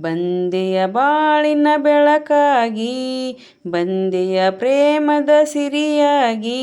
ಬಂದೆಯ ಬಾಳಿನ ಬೆಳಕಾಗಿ ಬಂದೆಯ ಪ್ರೇಮದ ಸಿರಿಯಾಗಿ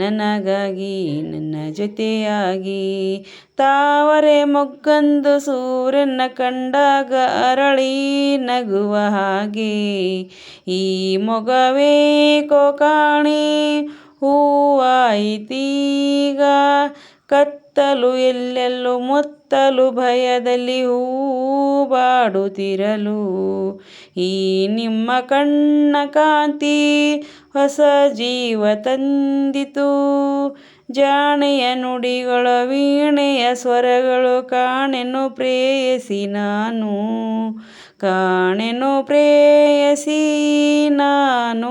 ನನಗಾಗಿ, ನನ್ನ ಜೊತೆಯಾಗಿ. ತಾವರೆ ಮೊಗ್ಗಂದು ಸೂರ್ಯನ ಕಂಡಾಗ ಅರಳಿ ನಗುವ ಹಾಗೆ. ಈ ಮೊಗವೇ ಕೋಕಾಣಿ, ಹೂವಾಯಿತೀಗ. ಕತ್ತಲು ಎಲ್ಲೆಲ್ಲೂ ಮುತ್ತಲು ಭಯದಲ್ಲಿ ಹೂ ಬಾಡುತ್ತಿರಲು. ಈ ನಿಮ್ಮ ಕಣ್ಣ ಕಾಂತಿ ಹೊಸ ಜೀವ ತಂದಿತು. ಜಾಣೆಯ ನುಡಿಗಳ ವೀಣೆಯ ಸ್ವರಗಳು ಕಾಣೆನು ಪ್ರೇಯಸಿ ನಾನು. ಕಾಣೆನು ಪ್ರೇಯಸಿ ನಾನು.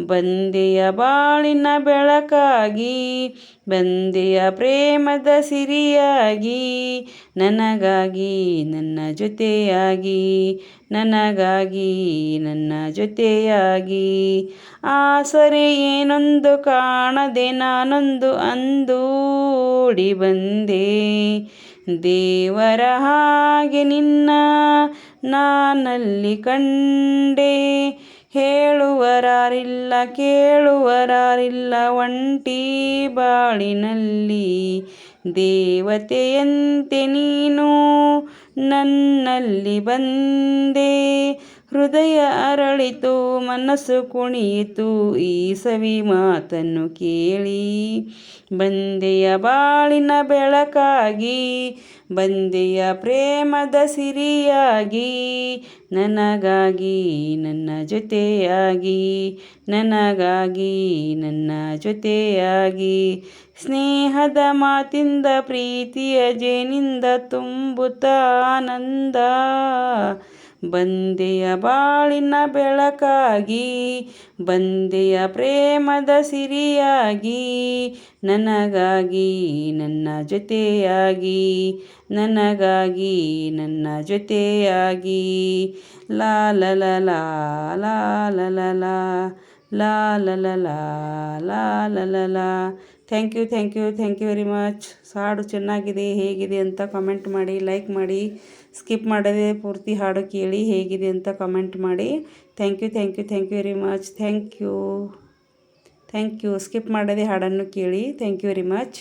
ಬಂದೆಯ ಬಾಳಿನ ಬೆಳಕಾಗಿ, ಬಂದೆಯ ಪ್ರೇಮದ ಸಿರಿಯಾಗಿ, ನನಗಾಗಿ ನನ್ನ ಜೊತೆಯಾಗಿ, ನನಗಾಗಿ ನನ್ನ ಜೊತೆಯಾಗಿ. ಆಸರೆ ಏನೊಂದು ಕಾಣದೆ ನಾನೊಂದು ಅಂದೂಡಿ ಬಂದೆ. ದೇವರ ಹಾಗೆ ನಿನ್ನ ನಾನಲ್ಲಿ ಕಂಡೆ ಹೇಳುವರಾರಿಲ್ಲ ಕೇಳುವರಾರಿಲ್ಲ ಒಂಟಿ ಬಾಳಿನಲ್ಲಿ. ದೇವತೆಯಂತೆ ನೀನು ನನ್ನಲ್ಲಿ ಬಂದೆ. ಹೃದಯ ಅರಳಿತು, ಮನಸ್ಸು ಕುಣಿಯಿತು. ಈ ಸವಿ ಮಾತನ್ನು ಕೇಳಿ, ಬಂದೆಯ ಬಾಳಿನ ಬೆಳಕಾಗಿ, ಬಂದೆಯ ಪ್ರೇಮದ ಸಿರಿಯಾಗಿ, ನನಗಾಗಿ ನನ್ನ ಜೊತೆಯಾಗಿ, ನನಗಾಗಿ ನನ್ನ ಜೊತೆಯಾಗಿ. ಸ್ನೇಹದ ಮಾತಿಂದ, ಪ್ರೀತಿಯ ಜೇನಿಂದ ತುಂಬುತ್ತಾ ಆನಂದ. ಬಂದೆಯ ಬಾಳಿನ ಬೆಳಕಾಗಿ ಬಂದೆಯ ಪ್ರೇಮದ ಸಿರಿಯಾಗಿ ನನಗಾಗಿ ನನ್ನ ಜೊತೆಯಾಗಿ ನನಗಾಗಿ ನನ್ನ ಜೊತೆಯಾಗಿ ಲಾಲಲಲಾ ಲಾಲಲಲಾ ಲಾಲಲಲಾ ಲಾ thank you thank you thank you very much ಹಾಡು ಚೆನ್ನಾಗಿದೆ, ಹೇಗಿದೆ ಅಂತ ಕಮೆಂಟ್ ಮಾಡಿ ಲೈಕ್ ಮಾಡಿ. ಸ್ಕಿಪ್ ಮಾಡದೆ ಪೂರ್ತಿ ಹಾಡು ಕೇಳಿ, ಹೇಗಿದೆ ಅಂತ ಕಮೆಂಟ್ ಮಾಡಿ. Thank you thank you thank you very much thank you thank you skip ಮಾಡದೆ ಹಾಡನ್ನು ಕೇಳಿ. Thank you very much